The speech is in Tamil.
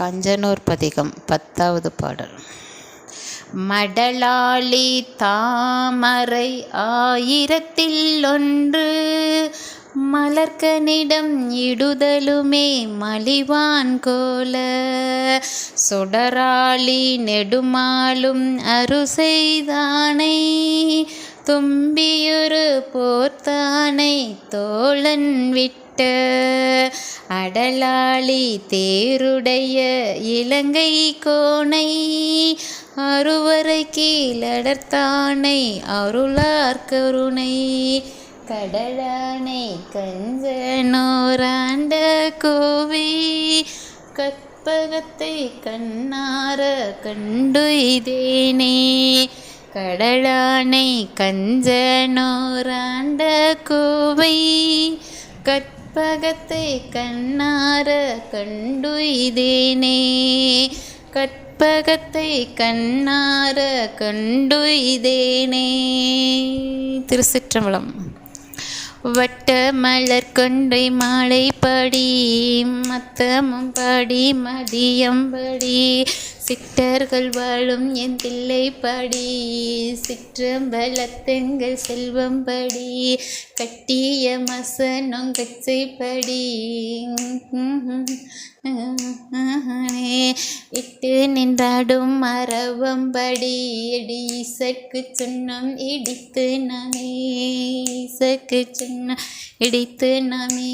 கஞ்சனூர் பதிகம் பத்தாவது பாடல். மடலாளி தாமரை ஆயிரத்தில் ஒன்று மலர்கனிடம் இடுதலுமே மலிவான் கோல. சுடராளி நெடுமாலும் அருசெய்தானை தும்பியொரு போர்த்தானை தோழன் விட்டு அடலாளி தேருடைய இலங்கை கோணை அறுவரை கீழடர்த்தானை அருளார் கருணை. கடலானை கஞ்சனோராண்ட கோவை கற்பகத்தை கண்ணார கண்டுய்தேனே. கடலானை கஞ்சனோராண்ட கோவை கற் கற்பகத்தை கண்ணார கண்டுய்தேனே. கற்பகத்தை கண்ணார கண்டுய்தேனே. திருச்சிற்றம்பலம். வட்ட மலர் கொன்றை மாலை பாடி மத்தமும் படி மதியம் பாடி சிட்டர்கள் வாழும் என் தில்லைப்படி சிற்றம்பலத்தெங்கள் செல்வம்படி கட்டிய மசனம் கச்சை இட்டு நின்றாடும் மரபம்படி இடி இசக்கு சுண்ணம் இடித்து நாமே. இசக்கு சுண்ணம் இடித்து நாமே.